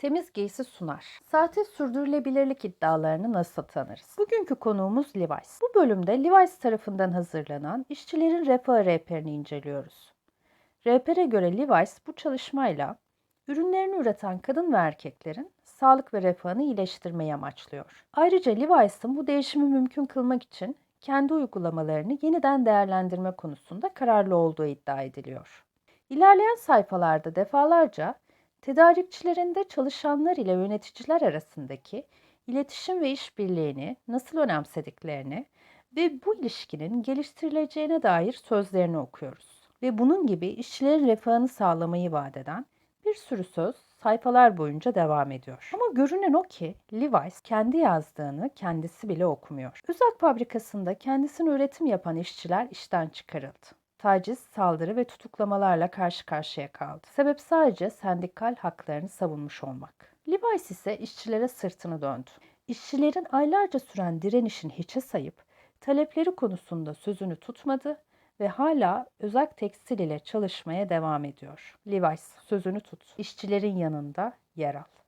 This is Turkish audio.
Temiz giysi sunar. Sahte sürdürülebilirlik iddialarını nasıl tanırız? Bugünkü konuğumuz Levi's. Bu bölümde Levi's tarafından hazırlanan işçilerin refah rehberini inceliyoruz. Rehbere göre Levi's bu çalışmayla ürünlerini üreten kadın ve erkeklerin sağlık ve refahını iyileştirmeyi amaçlıyor. Ayrıca Levi's'ın bu değişimi mümkün kılmak için kendi uygulamalarını yeniden değerlendirme konusunda kararlı olduğu iddia ediliyor. İlerleyen sayfalarda defalarca tedarikçilerinde çalışanlar ile yöneticiler arasındaki iletişim ve işbirliğini nasıl önemsediklerini ve bu ilişkinin geliştirileceğine dair sözlerini okuyoruz. Ve bunun gibi işçilerin refahını sağlamayı vaat eden bir sürü söz sayfalar boyunca devam ediyor. Ama görünen o ki Levi's kendi yazdığını kendisi bile okumuyor. Uzak fabrikasında kendisine üretim yapan işçiler işten çıkarıldı taciz, saldırı ve tutuklamalarla karşı karşıya kaldı. Sebep sadece sendikal haklarını savunmuş olmak. Levi's ise işçilere sırtını döndü. İşçilerin aylarca süren direnişini hiçe sayıp talepleri konusunda sözünü tutmadı ve hala özak tekstil ile çalışmaya devam ediyor. Levi's sözünü tut. İşçilerin yanında yer al.